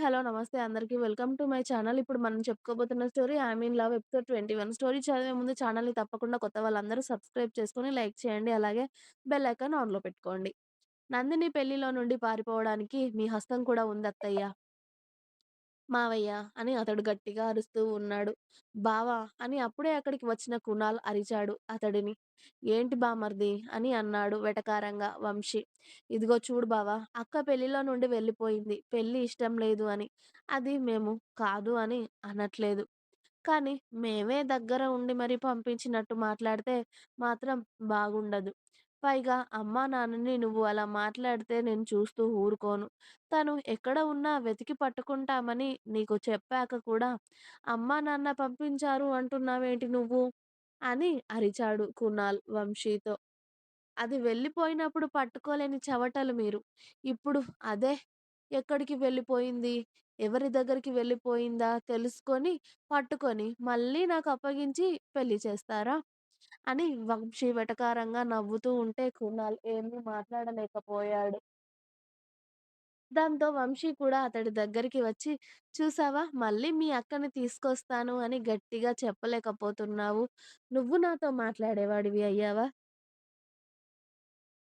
Hello! నమస్తే అందరికి. Welcome to my channel. ఇప్పుడు మనం చెప్పుకోబోతున్న story I mean love' episode 21. Story చదివే ముందు ఛానల్‌ని తప్పకుండా కొత్త వాళ్ళందరూ సబ్స్క్రైబ్ చేసుకొని లైక్ చేయండి. అలాగే బెల్ ఐకాన్ ఆన్‌లో పెట్టుకోండి. నందిని పెళ్ళిలో నుండి పారిపోవడానికి మీ హస్తం కూడా ఉంది అత్తయ్య మావయ్య అని అతడు గట్టిగా అరుస్తూ ఉన్నాడు. బావా! అని అప్పుడే అక్కడికి వచ్చిన కుణాల్ అరిచాడు అతడిని. ఏంటి బామర్దీ! అని అన్నాడు వెటకారంగా వంశీ. ఇదిగో చూడు బావా! అక్క పెళ్ళిలో నుండి వెళ్ళిపోయింది. పెళ్ళి ఇష్టం లేదు అని. అది మేము కాదు అని అనట్లేదు. కానీ మేమే దగ్గర ఉండి మరీ పంపించినట్టు మాట్లాడితే మాత్రం బాగుండదు. పైగా అమ్మా నాన్నని నువ్వు అలా మాట్లాడితే నేను చూస్తూ ఊరుకోను. తను ఎక్కడ ఉన్నా వెతికి పట్టుకుంటామని నీకు చెప్పాక కూడా అమ్మా నాన్న పంపించారు అంటున్నావేంటి నువ్వు? అని అరిచాడు కునాల్ వంశీతో. అది వెళ్ళిపోయినప్పుడు పట్టుకోలేని చెవటలు మీరు. ఇప్పుడు అదే ఎక్కడికి వెళ్ళిపోయింది? ఎవరి దగ్గరికి వెళ్ళిపోయిందా తెలుసుకొని, పట్టుకొని మళ్ళీ నాకు అప్పగించి పెళ్ళి చేస్తారా? అని వంశీ వెటకారంగా నవ్వుతూ ఉంటే కునాల్ ఏమీ మాట్లాడలేకపోయాడు. దాంతో వంశీ కూడా అతడి దగ్గరికి వచ్చి చూసావా మళ్ళీ మీ అక్కని తీసుకొస్తాను అని గట్టిగా చెప్పలేకపోతున్నావు. నువ్వు నాతో మాట్లాడేవాడివి అయ్యావా?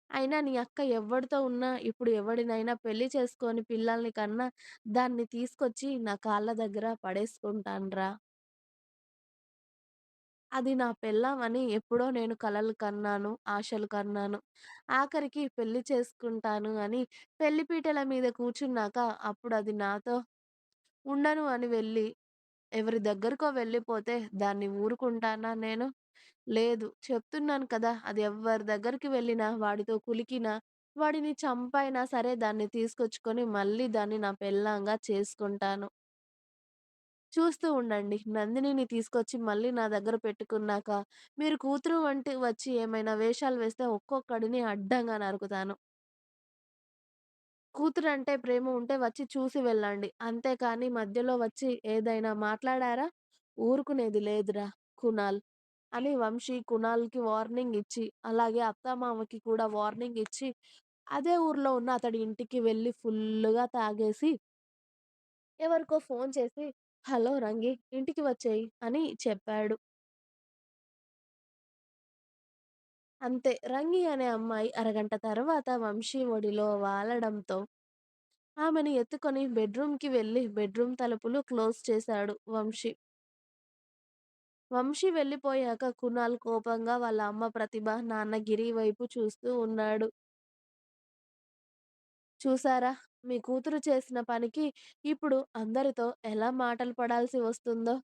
అయినా నీ అక్క ఎవ్వడితో ఉన్నా ఇప్పుడు ఎవడినైనా పెళ్ళి చేసుకొని పిల్లల్ని కన్నా దాన్ని తీసుకొచ్చి నా కాళ్ళ దగ్గర పడేసుకుంటానురా. అది నా పెళ్ళాం అని ఎప్పుడో నేను కలలు కన్నాను, ఆశలు కన్నాను. ఆఖరికి పెళ్ళి చేసుకుంటాను అని పెళ్ళిపీటల మీద కూర్చున్నాక అప్పుడది నాతో ఉండను అని వెళ్ళి ఎవరి దగ్గరకో వెళ్ళిపోతే దాన్ని ఊరుకుంటానా నేను? లేదు. చెప్తున్నాను కదా! అది ఎవ్వరి దగ్గరికి వెళ్ళినా, వాడితో కులికినా, వాడిని చంపైనా సరే దాన్ని తీసుకొచ్చుకొని మళ్ళీ దాన్ని నా పెళ్ళాంగా చేసుకుంటాను. చూస్తూ ఉండండి. నందినిని తీసుకొచ్చి మళ్ళీ నా దగ్గర పెట్టుకున్నాక, మీరు కూతురు వంటి వచ్చి ఏమైనా వేషాలు వేస్తే ఒక్కొక్కడిని అడ్డంగా నరుకుతాను. కూతురు అంటే ప్రేమ ఉంటే వచ్చి చూసి వెళ్ళండి. అంతేకానీ మధ్యలో వచ్చి ఏదైనా మాట్లాడారా? ఊరుకునేది లేదురా కునాల్. అని వంశీ కునాల్‌కి వార్నింగ్ ఇచ్చి, అలాగే అత్తమామకి కూడా వార్నింగ్ ఇచ్చి, అదే ఊర్లో ఉన్న అతడి ఇంటికి వెళ్ళి ఫుల్లుగా తాగేసి ఎవరికో ఫోన్ చేసి, "హలో రంగి ఇంటికి వచ్చేయి అని చెప్పాడు. అంతే రంగి అనే అమ్మాయి అరగంట తర్వాత వంశీ ఒడిలో వాలడంతో ఆమెని ఎత్తుకొని బెడ్‌రూమ్‌కి వెళ్ళి బెడ్‌రూమ్ తలుపులు క్లోజ్ చేశాడు వంశీ. వంశీ వెళ్ళిపోయాక కునాల్ కోపంగా వాళ్ళ అమ్మ ప్రతిభ, నాన్న గిరి వైపు చూస్తూ ఉన్నాడు. చూసారా? మీ కూతురు చేసిన పనికి ఇప్పుడు అందరితో ఎలా మాటలు పడాల్సి వస్తుందో?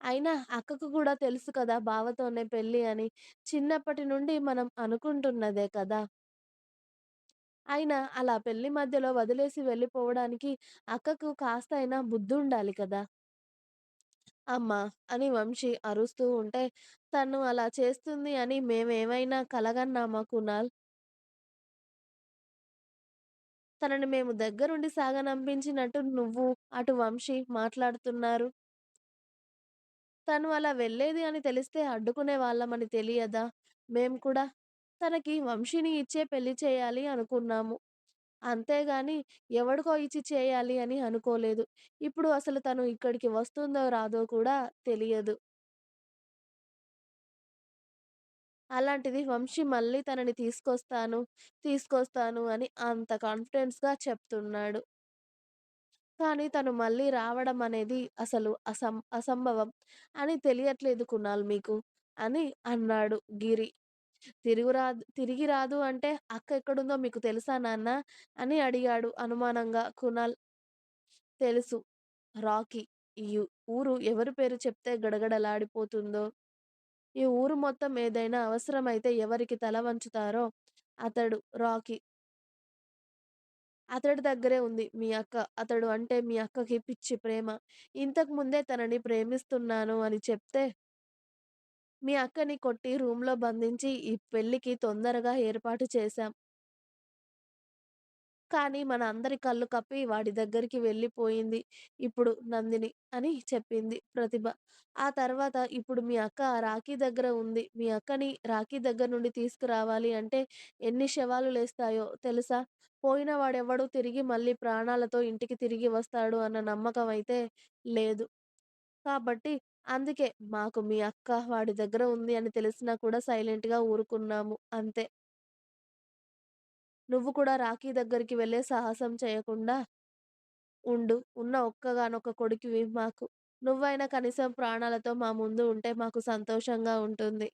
అయినా అక్కకు కూడా తెలుసు కదా బావతోనే పెళ్ళి అని. చిన్నప్పటి నుండి మనం అనుకుంటున్నదే కదా! అయినా అలా పెళ్ళి మధ్యలో వదిలేసి వెళ్ళిపోవడానికి అక్కకు కాస్తైనా బుద్ధుండాలి కదా! అమ్మా! అని వంశీ అరుస్తూ ఉంటే, తను అలా చేస్తుంది అని మేమేమైనా కలగన్నామా కునాల్? తనని మేము దగ్గరుండి సాగనంపించినట్టు నువ్వు, అటు వంశీ మాట్లాడుతున్నారు. తను అలా వెళ్ళేది అని తెలిస్తే అడ్డుకునే వాళ్ళమని తెలియదా? మేం కూడా తనకి వంశీని ఇచ్చే పెళ్ళి చేయాలి అనుకున్నాము. అంతేగాని ఎవడికో ఇచ్చి చేయాలి అని అనుకోలేదు. ఇప్పుడు అసలు తను ఇక్కడికి వస్తుందో రాదో కూడా తెలియదు. అలాంటిది వంశీ మళ్ళీ తనని తీసుకొస్తాను, తీసుకొస్తాను అని అంత కాన్ఫిడెన్స్‌గా చెప్తున్నాడు. కానీ తను మళ్ళీ రావడం అనేది అసలు అసం అసంభవం అని తెలియట్లేదు కునాల్ మీకు అని అన్నాడు గిరి. తిరుగురాదు తిరిగి రాదు అంటే అక్క ఎక్కడుందో మీకు తెలుసా నాన్న? అని అడిగాడు అనుమానంగా కునాల్. తెలుసు. రాకీ. ఈ ఊరు ఎవరి పేరు చెప్తే గడగడలాడిపోతుందో, ఈ ఊరు మొత్తం ఏదైనా అవసరమైతే ఎవరికి తల వంచుతారో అతడు రాకీ. అతడి దగ్గరే ఉంది మీ అక్క. అతడు అంటే మీ అక్కకి పిచ్చి ప్రేమ. ఇంతకు ముందే తనని ప్రేమిస్తున్నాను అని చెప్తే మీ అక్కని కొట్టి రూమ్‌లో బంధించి ఈ పెళ్ళికి తొందరగా ఏర్పాటు చేశాం. కానీ మన అందరి కళ్ళు కప్పి వాడి దగ్గరికి వెళ్ళిపోయింది. ఇప్పుడు నందిని అని చెప్పింది ప్రతిభ. ఆ తర్వాత ఇప్పుడు మీ అక్క రాఖీ దగ్గర ఉంది. మీ అక్కని రాఖీ దగ్గర నుండి తీసుకురావాలి అంటే ఎన్ని శవాలు లేస్తాయో తెలుసా? పోయిన వాడెవ్వడు తిరిగి మళ్ళీ ప్రాణాలతో ఇంటికి తిరిగి వస్తాడు అన్న నమ్మకం అయితే లేదు. కాబట్టి అందుకే మాకు మీ అక్క వాడి దగ్గర ఉంది అని తెలిసినా కూడా సైలెంట్‌గా ఊరుకున్నాము అంతే. నువ్వు కూడా రాఖీ దగ్గరికి వెళ్ళే సాహసం చేయకుండా ఉండు. ఉన్న ఒక్కగానొక్క కొడుకువి మాకు. నువ్వైనా కనీసం ప్రాణాలతో మా ముందు ఉంటే మాకు సంతోషంగా ఉంటుంది.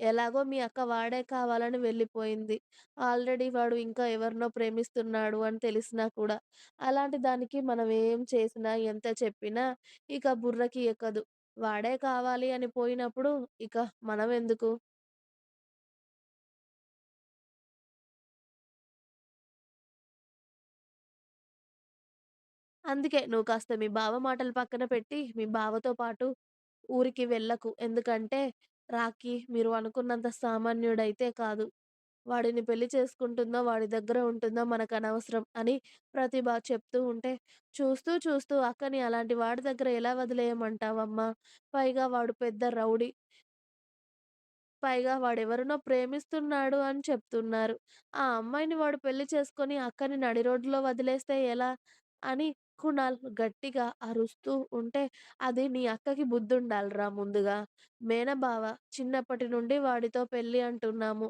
ఎలాగో మీ అక్క వాడే కావాలని వెళ్ళిపోయింది. ఆల్రెడీ వాడు ఇంకా ఎవరినో ప్రేమిస్తున్నాడు అని తెలిసినా కూడా. అలాంటి దానికి మనం ఏం చేసినా, ఎంత చెప్పినా ఇక బుర్రకి ఎక్కదు. వాడే కావాలి అని పోయినప్పుడు ఇక మనం ఎందుకు అందుకే నువ్వు కాస్త మీ బావ మాటలు పక్కన పెట్టి, మీ బావతో పాటు ఊరికి వెళ్ళకు. ఎందుకంటే రాఖీ మీరు అనుకున్నంత సామాన్యుడైతే కాదు. వాడిని పెళ్ళి చేసుకుంటుందో, వాడి దగ్గర ఉంటుందో మనకనవసరం అని ప్రతిభ చెప్తూ ఉంటే, చూస్తూ చూస్తూ అక్కని అలాంటి వాడి దగ్గర ఎలా వదిలేయమంటావమ్మా? పైగా వాడు పెద్ద రౌడీ. పైగా వాడెవరినో ప్రేమిస్తున్నాడు అని చెప్తున్నారు. ఆ అమ్మాయిని వాడు పెళ్ళి చేసుకొని అక్కని నడి రోడ్డులో వదిలేస్తే ఎలా? అని కుణాలు గట్టిగా అరుస్తూ ఉంటే, అది నీ అక్కకి బుద్ధుండాలిరా ముందుగా. మేనబావ చిన్నప్పటి నుండి వాడితో పెళ్ళి అంటున్నాము.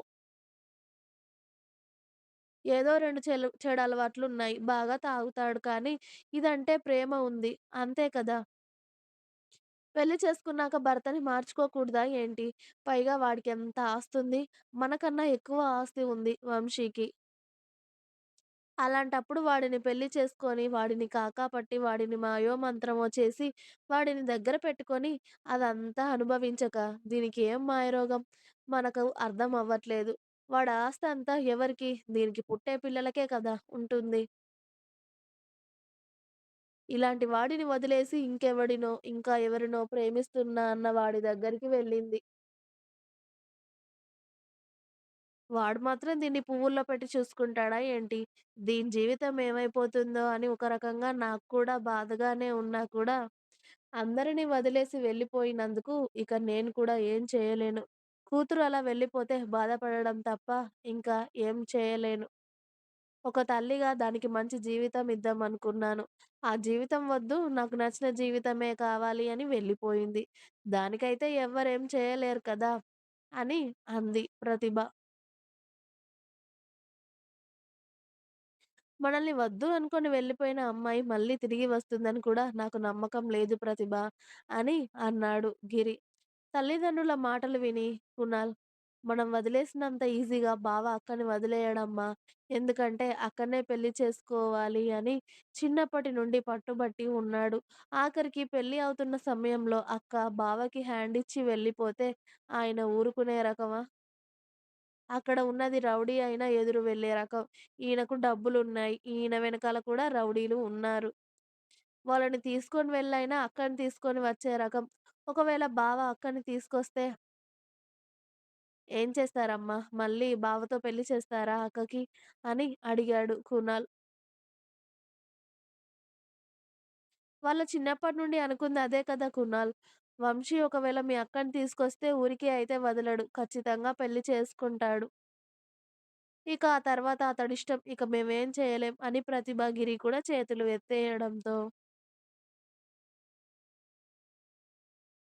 ఏదో 2 చెలు చెడలవాట్లున్నాయి. బాగా తాగుతాడు కానీ, ఇదంటే ప్రేమ ఉంది. అంతే కదా! పెళ్ళి చేసుకున్నాక భర్తని మార్చుకోకూడదా ఏంటి? పైగా వాడికెంత ఆస్తుంది. మనకన్నా ఎక్కువ ఆస్తి ఉంది వంశీకి. అలాంటప్పుడు వాడిని పెళ్ళి చేసుకొని, వాడిని కాకాపట్టి, వాడిని మాయోమంత్రమో చేసి, వాడిని దగ్గర పెట్టుకొని, అదంతా అనుభవించక, దీనికి ఏం మాయరోగం? మనకు అర్థం అవ్వట్లేదు. వాడి ఆస్తంతా ఎవరికి? దీనికి పుట్టే పిల్లలకే కదా ఉంటుంది. ఇలాంటి వాడిని వదిలేసి ఇంకెవడినో, ఇంకా ఎవరినో ప్రేమిస్తున్నా అన్న వాడి దగ్గరికి వెళ్ళింది. వాడు మాత్రం దీన్ని పువ్వుల్లో పెట్టి చూసుకుంటాడా ఏంటి? దీని జీవితం ఏమైపోతుందో అని ఒక రకంగా నాకు కూడా బాధగానే ఉన్నా కూడా, అందరిని వదిలేసి వెళ్ళిపోయినందుకు ఇక నేను కూడా ఏం చేయలేను. కూతురు అలా వెళ్ళిపోతే బాధపడడం తప్ప ఇంకా ఏం చేయలేను. ఒక తల్లిగా దానికి మంచి జీవితం ఇద్దామనుకున్నాను. ఆ జీవితం వద్దు, నాకు నచ్చిన జీవితమే కావాలి అని వెళ్ళిపోయింది. దానికైతే ఎవరేం చేయలేరు కదా! అని అంది ప్రతిభ. మనల్ని వద్దు అనుకొని వెళ్ళిపోయిన అమ్మాయి మళ్ళీ తిరిగి వస్తుందని కూడా నాకు నమ్మకం లేదు ప్రతిభ అని అన్నాడు గిరి. తల్లిదండ్రుల మాటలు విని కునాల్ మనం వదిలేసినంత ఈజీగా బావ అక్కని వదిలేయడమ్మా. ఎందుకంటే అక్కనే పెళ్ళి చేసుకోవాలి అని చిన్నప్పటి నుండి పట్టుబట్టి ఉన్నాడు. ఆఖరికి పెళ్ళి అవుతున్న సమయంలో అక్క బావకి హ్యాండ్ ఇచ్చి వెళ్ళిపోతే ఆయన ఊరుకునే రకమా? అక్కడ ఉన్నది రౌడీ అయినా ఎదురు వెళ్ళే రకం. ఈయనకు డబ్బులున్నాయి. ఈయన వెనకాల కూడా రౌడీలు ఉన్నారు. వాళ్ళని తీసుకొని వెళ్ళైనా అక్కని తీసుకొని వచ్చే రకం. ఒకవేళ బావ అక్కని తీసుకొస్తే ఏం చేస్తారమ్మా? మళ్ళీ బావతో పెళ్ళి చేస్తారా అక్కకి? అని అడిగాడు కునాల్. వాళ్ళ చిన్నప్పటి నుండి అనుకుంది అదే కదా కునాల్. వంశీ ఒకవేళ మీ అక్కని తీసుకొస్తే ఊరికే అయితే వదలడు. ఖచ్చితంగా పెళ్ళి చేసుకుంటాడు. ఇక ఆ తర్వాత అతడిష్టం. ఇక మేమేం చేయలేం అని ప్రతిభ, గిరి కూడా చేతులు ఎత్తేయడంతో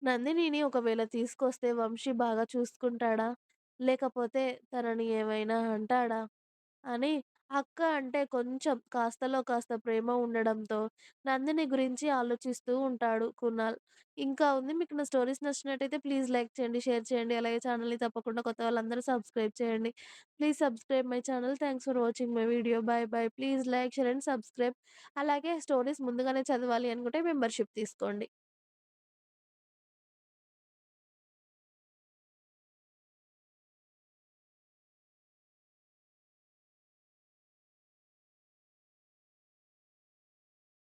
నందినిని ఒకవేళ తీసుకొస్తే వంశీ బాగా చూసుకుంటాడా? లేకపోతే తనని ఏమైనా అంటాడా? అని అక్క అంటే కొంచెం కాస్తలో కాస్త ప్రేమ ఉండడంతో నందిని గురించి ఆలోచిస్తూ ఉంటాడు కునాల్. ఇంకా ఉంది. మీకు నా స్టోరీస్ నచ్చినట్టయితే ప్లీజ్ లైక్ చేయండి, షేర్ చేయండి. అలాగే ఛానల్‌ని తప్పకుండా కొత్త వాళ్ళందరూ సబ్స్క్రైబ్ చేయండి. Please subscribe my channel. Thanks for watching my video. Bye bye. Please like, share and subscribe. అలాగే స్టోరీస్ ముందుగానే చదవాలి అనుకుంటే మెంబర్‌షిప్ తీసుకోండి.